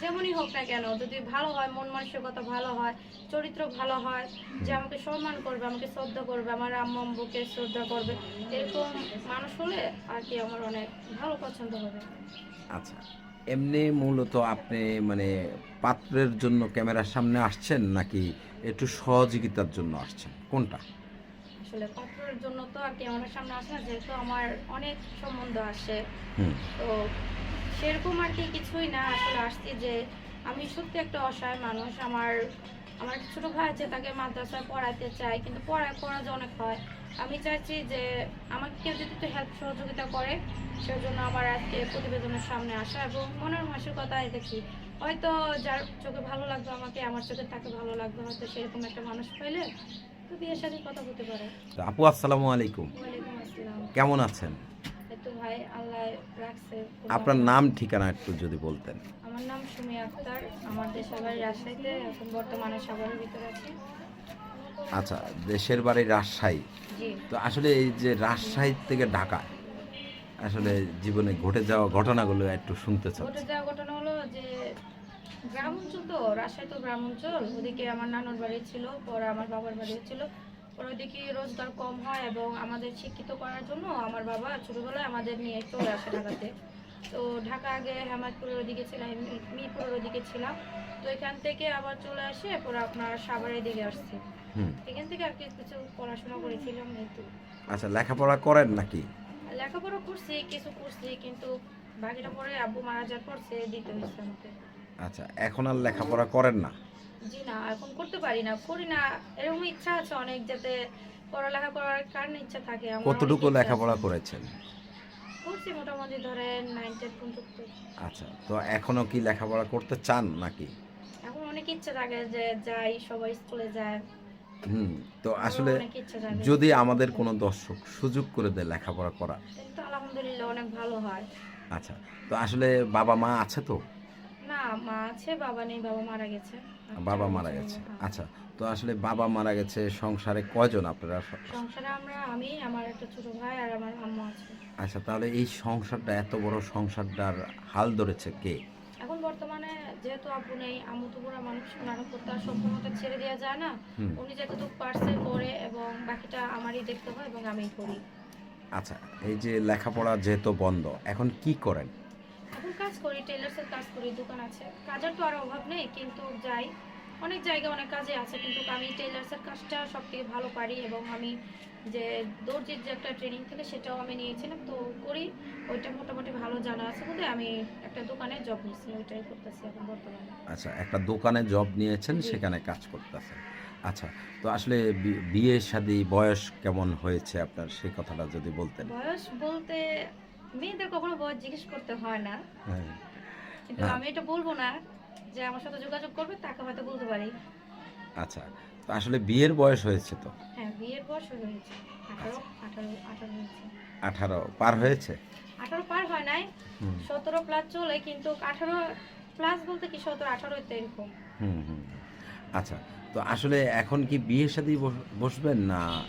যেমনই হোক না কেন যদি ভালো হয় মন মানসিকতা ভালো হয় চরিত্র ভালো হয় যে আমাকে সম্মান করবে আমাকে শ্রদ্ধা করবে আমার আম্মু আম্মুকে শ্রদ্ধা করবে এরকম মানুষ হলে আর কি আমার অনেক ভালো পছন্দ হবে। আচ্ছা এমনি মূলত আপনি মানে পাত্রের জন্য ক্যামেরার সামনে আসছেন নাকি একটু সহযোগিতার জন্য আসছেন? কোনটা? আসলে পাত্রের জন্য তো আর কি আমার সামনে আসে না যেহেতু আমার অনেক সম্বন্ধ আসে। তো সেরকম আর কি কিছুই না। আসলে আসছি যে আমি সত্যি একটা অসহায় মানুষ। আমার আমার ছোট ভাই আছে তাকে মাদ্রাসায় পড়াতে চাই কিন্তু পড়ায় খরচ অনেক হয়। আমি চাইছি যে আমাকে কেউ যদি একটু হেল্প সহযোগিতা করে সেজন্য আমার আজকে প্রতিবেদনের সামনে আসা এবং মনের মানসিকতায় দেখি। হয়তো যার চোখে ভালো লাগবে আমাকে আমার চোখে তাকে ভালো লাগবে হয়তো সেরকম একটা মানুষ পাইলে তো বিয়ের সাথে কথা বলতে পারে। আপু আসসালামু আলাইকুম। কেমন আছেন? তো ভাই আল্লাহ রাখছে আপনার নাম ঠিকানা একটু যদি বলতেন। আমার নাম সুমি আক্তার আমার দেশের বাড়ি রাজশাহীতে এখন বর্তমানে সাগরের ভিতরে আছি। আচ্ছা দেশের বাড়ি রাজশাহী। তো আসলে এই যে রাজশাহী থেকে ঢাকা আসলে জীবনে ঘটে যাওয়া ঘটনাগুলো একটু শুনতে চাই ঘটে যাওয়া ঘটনা হলো যে গ্রাম অঞ্চল তো রাজশাহী তো গ্রাম অঞ্চল ওদিকে আমার নানুর বাড়ি ছিল পরে আমার বাবার বাড়ি ছিল। পরে ওইদিকে রোজগার কম হয় এবং আমাদের শিক্ষিত করার জন্য আমার বাবা ছোটবেলায় আমাদের নিয়ে চলে আসে ঢাকাতে। তো ঢাকা আগে হেমায়তপুরের ওদিকে ছিলাম মিরপুরের ওদিকে ছিলাম। তো এখান থেকে আবার চলে আসে পরে আপনার সাভারের দিকে আসছি। এখান থেকে আর কিছু পড়াশোনা করেছিলাম কিন্তু আচ্ছা লেখাপড়া করেন নাকি? লেখাপড়া করছি কিছু করছি কিন্তু বাকিটা পরে আব্বু মারা যাওয়ার পর সে দিতে হয়েছে আমাকে আচ্ছা এখন আর লেখাপড়া করেন না? জি না এখন করতে পারি না করি না। এরকম ইচ্ছা আছে অনেক যাতে পড়ালেখা করার কারণে ইচ্ছা থাকে আমার কতটুকু লেখাপড়া করেছেন? করছি মোটামুটি ধরেন নাইন টেন পর্যন্ত। আচ্ছা তো এখনও কি লেখাপড়া করতে চান নাকি? এখন অনেক ইচ্ছা থাকে যে যাই সবাই স্কুলে যায়। হুম তো আসলে যদি আমাদের কোনো দর্শক সুযোগ করে দেয় লেখাপড়া করা কিন্তু আলহামদুলিল্লাহ অনেক ভালো হয়। আচ্ছা তো আসলে বাবা মা আছে তো? না মা আছে বাবা নেই বাবা মারা গেছে। বাবা মারা গেছে। হ্যাঁ। আচ্ছা তো আসলে বাবা মারা গেছে সংসারে কয়জন আপনারা? সংসারে আমরা আমি আমার একটা ছোট ভাই আর আমার আম্মা আছে। আচ্ছা তাহলে এই সংসারটা এত বড় সংসারটার হাল ধরেছে কে? এখন বর্তমানে যেহেতু আপু নেই আম্মু তো বুড়া মানুষ নাটক করতে আর সম্পূর্ণটা ছেড়ে দেওয়া যায় না। উনি যতটুকু পারছে করে এবং বাকিটা আমারই দেখতে হয় এবং আমিই করি। আচ্ছা এই যে লেখাপড়া যেহেতু বন্ধ এখন কি করেন? কাজ করি টেলার্সের কাজ করি দোকান আছে। কাজের তো আর অভাব নেই কিন্তু যাই। অনেক জায়গায় অনেক কাজে আছে কিন্তু আমি টেলার্সের কাজটা সব থেকে ভালো পারি এবং আমি যে দর্জির যে একটা ট্রেনিং থেকে সেটাও আমি নিয়েছিলাম তো করি। ওইটা মোটামুটি ভালো জানা আছে বলে আমি একটা দোকানে জব নিচ্ছি ওইটাই করতেছি এখন বর্তমানে। আচ্ছা একটা দোকানে জব নিয়েছেন সেখানে কাজ করতেছেন। আচ্ছা তো আসলে বিয়ে শাদী বয়স কেমন হয়েছে আপনার? সেই কথাটা যদি বলতেন। বয়স বলতে মেয়েদের কখনো বয়স জিজ্ঞেস করতে হয় না। হ্যাঁ। কিন্তু হ্যাঁ। আমি এটা বলব না যে আমার সাথে যোগাযোগ করবে তাকে হয়তো বলতে পারি। আচ্ছা তো আসলে বিয়ের বয়স হয়েছে তো? হ্যাঁ বিয়ের বয়স হয়েছে। আঠারো আঠারো আঠারো হয়েছে। আঠারো পার হয়েছে? আঠারো পার হয় নাই সতেরো প্লাস চলে কিন্তু আঠারো প্লাস বলতে কি সতেরো আঠারো এরকম। হুম হুম। আচ্ছা তো আসলে এখন কি বিয়ের বস- বসবেন না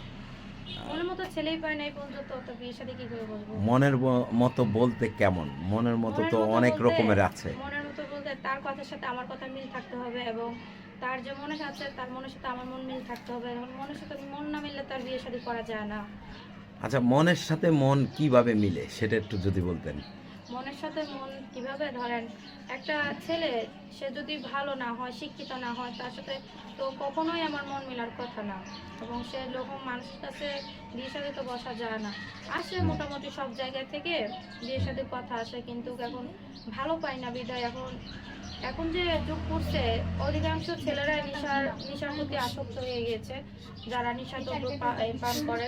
মনের মতো ছেলেই পায় নাই পর্যন্ত তো বিয়ের কি বলব মনের মতো বলতে কেমন? মনের মতো তো অনেক রকমের আছে। মনের মতো বলতে তার কথার সাথে আমার কথা মিল থাকতে হবে এবং তার যে মনে আছে তার মনের সাথে আমার মন মিল থাকতে হবে। এবং মনের সাথে মন না মিললে তার বিয়ে শাদী করা যায় না। আচ্ছা মনের সাথে মন কীভাবে মিলে? সেটা একটু যদি বলতেন। মনের সাথে মন কীভাবে ধরেন? একটা ছেলে সে যদি ভালো না হয় শিক্ষিত না হয় তার সাথে তো কখনোই আমার মন মেলার কথা না। এবং সে লোক মানুষের কাছে বিয়ের সাথে তো বসা যায় না। আসে মোটামুটি সব জায়গা থেকে বিয়ের সাথে কথা আসে কিন্তু এখন ভালো পাই না বিদায়। এখন এখন যে যুগ পড়ছে অধিকাংশ ছেলেরা নেশার নেশার প্রতি আসক্ত হয়ে গিয়েছে যারা নেশা দ্রব্য এই পান করে।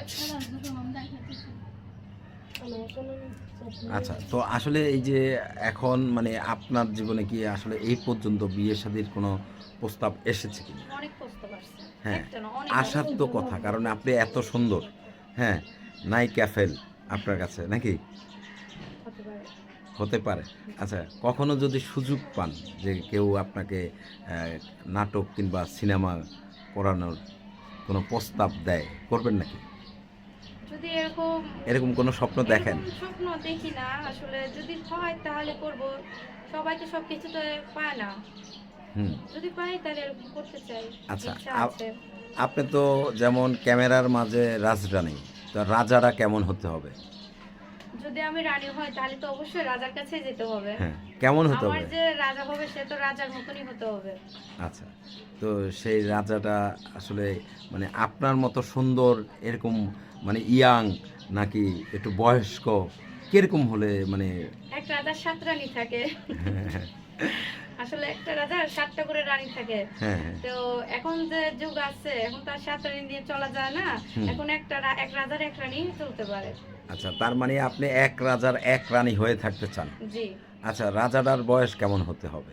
আচ্ছা তো আসলে এই যে এখন মানে আপনার জীবনে কি আসলে এই পর্যন্ত বিয়ে শাদীর কোনো প্রস্তাব এসেছে কি হ্যাঁ, আসার তো কথা কারণ আপনি এত সুন্দর। হ্যাঁ নাই ক্যাফেল আপনার কাছে নাকি? হতে পারে। আচ্ছা কখনো যদি সুযোগ পান যে কেউ আপনাকে নাটক কিংবা সিনেমা করানোর কোনো প্রস্তাব দেয় করবেন নাকি? যদি এরকম এরকম কোনো স্বপ্ন দেখেন? স্বপ্ন দেখি না আসলে যদি হয় তাহলে করব। সবাই তো সব কিছুতে পায় না। যদি পাই তাহলে এরকম করতে চাই। আচ্ছা, আপ- আপনি তো যেমন ক্যামেরার মাঝে রাজরানী তো রাজারা কেমন হতে হবে? যদি আমি রানী হয় তাহলে তো অবশ্যই রাজার কাছে যেতে হবে। হ্যাঁ কেমন হতে আমার হবে? যে রাজা হবে সে তো রাজার মতনই হতে হবে। আচ্ছা তো সেই রাজাটা আসলে মানে আপনার মতো সুন্দর এরকম মানে ইয়াং নাকি একটু বয়স্ক কীরকম হলে মানে এক রাজার সাত রানী থাকে আসলে একটা রাজার সাতটা করে রানী থাকে। হ্যাঁ হ্যাঁ। তো এখন যে যুগ আছে এখন তো আর সাত রানী দিয়ে চলা যায় না। এখন একটা এক রাজার এক রানী চলতে পারে। আচ্ছা তার মানে আপনি এক রাজার এক রানী হয়ে থাকতে চান। জি। আচ্ছা রাজাটার বয়স কেমন হতে হবে?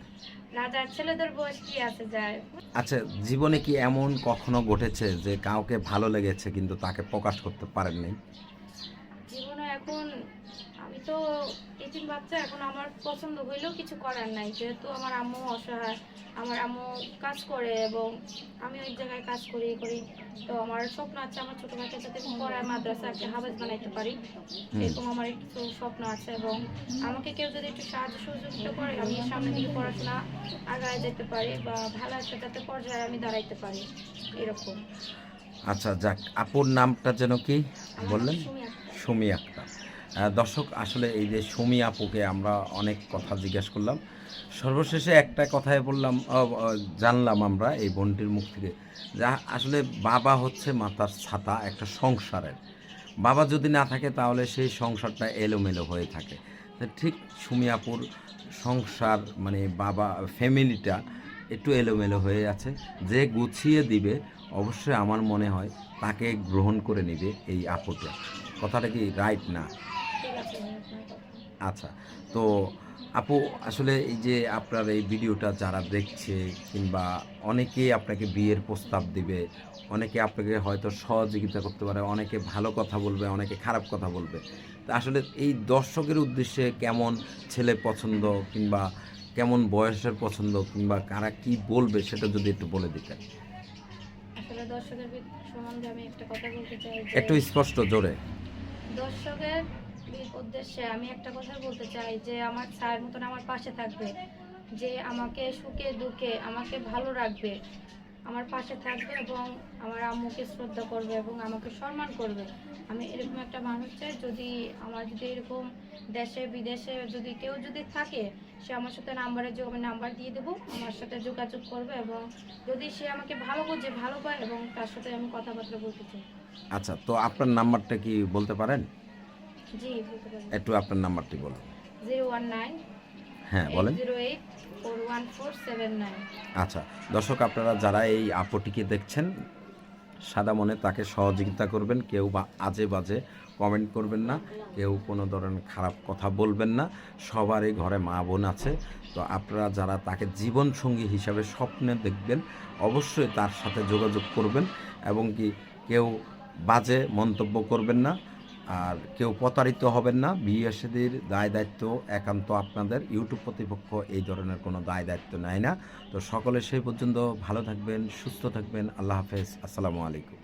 রাজার ছেলেদের বয়স কি আছে যায়? আচ্ছা জীবনে কি এমন কখনো ঘটেছে যে কাউকে ভালো লেগেছে কিন্তু তাকে প্রকাশ করতে পারেননি? জীবনে এখন আমি তো এতিম বাচ্চা এখন আমার পছন্দ হইলেও কিছু করার নাই। যেহেতু আমার আম্মু অসহায় আমার আম্মু কাজ করে এবং আমি ওই জায়গায় কাজ করি করি। তো আমার স্বপ্ন আছে আমার ছোট ভাইকে যাতে পড়ায় মাদ্রাসা একটা হাবেজ বানাইতে পারি। এরকম আমার একটু স্বপ্ন আছে এবং আমাকে কেউ যদি একটু সাহায্য সহযোগিতা করে আমি সামনে দিকে পড়াশোনা আগায় যেতে পারি বা ভালো একটা যাতে পর্যায়ে আমি দাঁড়াইতে পারি এরকম। আচ্ছা যাক আপুর নামটা যেন কি বললেন? সুমি আক্তার। দর্শক, আসলে এই যে সুমি আপুকে আমরা অনেক কথা জিজ্ঞেস করলাম। সর্বশেষে একটা কথাই বললাম জানলাম আমরা এই বোনটির মুখ থেকে যা আসলে বাবা হচ্ছে মাতার ছাতা, একটা সংসারের। বাবা যদি না থাকে তাহলে সেই সংসারটা এলোমেলো হয়ে থাকে। ঠিক সুমি আপুর সংসার মানে বাবা, ফ্যামিলিটা একটু এলোমেলো হয়ে আছে। যে গুছিয়ে দিবে, অবশ্যই আমার মনে হয় তাকে গ্রহণ করে নেবে এই আপুটা। কথাটা কি রাইট না ঠিক আছে ভাই, আপনার কথা। আচ্ছা তো আপু আসলে এই যে আপনার এই ভিডিওটা যারা দেখছে কিংবা অনেকেই আপনাকে বিয়ের প্রস্তাব দিবে অনেকে আপনাকে হয়তো সহযোগিতা করতে পারে অনেকে ভালো কথা বলবে অনেকে খারাপ কথা বলবে তা আসলে এই দর্শকের উদ্দেশ্যে কেমন ছেলে পছন্দ কিংবা কেমন বয়সের পছন্দ কিংবা কারা কি বলবে সেটা যদি একটু বলে দিতেন। আসলে দর্শকের সম্বন্ধে আমি একটা কথা বলতে চাই একটু স্পষ্ট জোরে। দর্শকের উদ্দেশ্যে আমি একটা কথা বলতে চাই যে আমার ছায়ের মতন আমার পাশে থাকবে, যে আমাকে সুখে, দুঃখে আমাকে ভালো রাখবে, আমার পাশে থাকবে এবং আমার আম্মুকে শ্রদ্ধা করবে এবং আমাকে সম্মান করবে। আমি এরকম একটা মানুষ চাই, যদি আমার যদি এরকম দেশে, বিদেশে যদি কেউ যদি থাকে, সে আমার সাথে নাম্বারে আমি নাম্বার দিয়ে দেবো, আমার সাথে যোগাযোগ করবে এবং যদি সে আমাকে ভালো বোঝে, ভালো পায় এবং তার সাথে আমি কথাবার্তা বলতে চাই। আচ্ছা তো আপনার নাম্বারটা কি বলতে পারেন? জি বলতে পারি একটু আপনার নাম্বারটি বলুন। হ্যাঁ বলেন। আচ্ছা দর্শক আপনারা যারা এই আপটিকে দেখছেন সাদা মনে তাকে সহযোগিতা করবেন কেউ বা আজে বাজে কমেন্ট করবেন না কেউ কোনো ধরনের খারাপ কথা বলবেন না সবারই ঘরে মা বোন আছে তো আপনারা যারা তাকে জীবনসঙ্গী হিসাবে স্বপ্নে দেখবেন অবশ্যই তার সাথে যোগাযোগ করবেন এবং কি কেউ বাজে মন্তব্য করবেন না আর কেউ প্রতারিত হবেন না। বিএসএদের দায় দায়িত্ব একান্ত আপনাদের। ইউটিউব প্রতিপক্ষ এই ধরনের কোনো দায় দায়িত্ব নেয় না। তো সকলে সেই পর্যন্ত ভালো থাকবেন, সুস্থ থাকবেন। আল্লাহ হাফেজ। আসসালামু আলাইকুম।